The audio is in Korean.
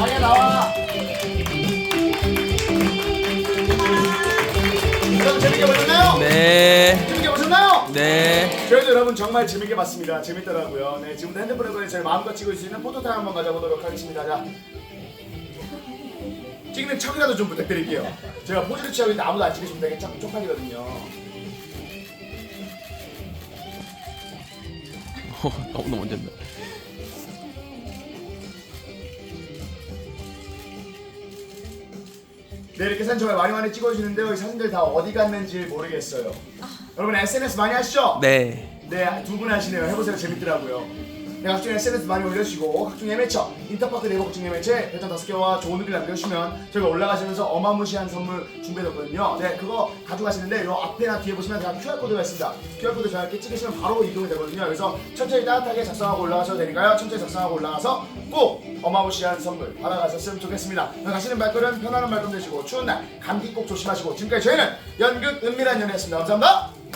아니야 나와. 여러분 재밌게 보셨나요? 네. 재밌게 보셨나요? 네. 저희도 여러분 정말 재밌게 봤습니다. 재밌더라고요. 네, 지금부터 핸드폰에 걸린 제 마음껏 찍을 수 있는 포토타임 한번 가져보도록 하겠습니다. 자. 찍는 척이라도 좀 부탁드릴게요. 제가 포즈를 취하고 있는데 아무도 안 찍으시면 되게 쪽, 쪽팔리거든요. 너무 어, 너무 먼저 했네. 이렇게 사진 정말 많이 많이 찍어주시는데요. 이 사진들 다 어디 갔는지 모르겠어요. 여러분 SNS 많이 하시죠? 네. 네, 두 분 하시네요. 해보세요. 재밌더라고요. 네, 각종 SNS 많이 올려주시고 각종 예매처, 인터파크 네이버 각종 예매처에 별점 다섯 개와 좋은 댓글 남겨주시면 저희가 올라가시면서 어마무시한 선물 준비해뒀거든요. 네, 그거 가져가시는데 요 앞에나 뒤에 보시면 제가 QR코드가 있습니다. QR코드 저렇게 찍으시면 바로 이동이 되거든요. 그래서 천천히 따뜻하게 작성하고 올라가셔도 되니까요. 천천히 작성하고 올라가서 꼭 어마무시한 선물 받아가셨으면 좋겠습니다. 가시는 발걸음 편안한 발걸음 되시고 추운 날 감기 꼭 조심하시고 지금까지 저희는 연극 은밀한 연애였습니다. 감사합니다.